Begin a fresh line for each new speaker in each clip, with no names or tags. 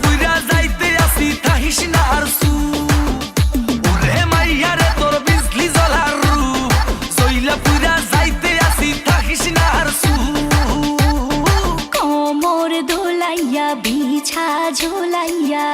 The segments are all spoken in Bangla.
পুইরা যাইতে আসি তাহিস না আর মাইয়া রে, তোর বিজলি জ্বলার আসি তাহিস না আর
বিছা ঝোলাইয়া।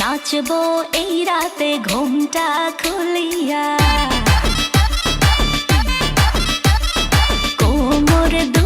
নাচবো এই রাতে ঘুমটা খুলিয়া। কোমর দোলাইয়া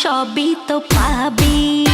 সবই তো পাবি।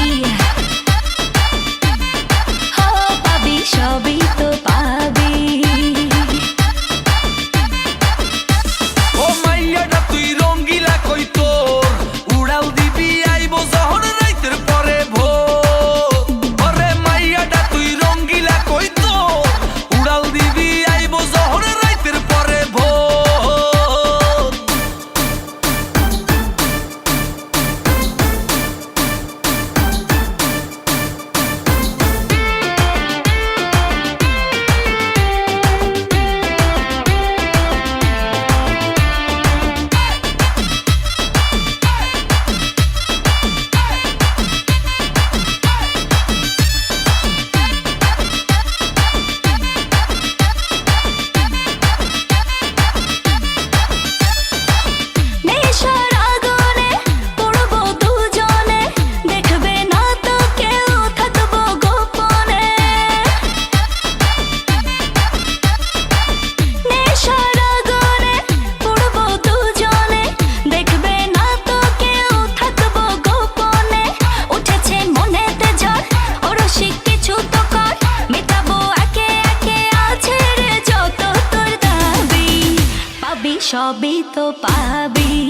সবই তো পাবি।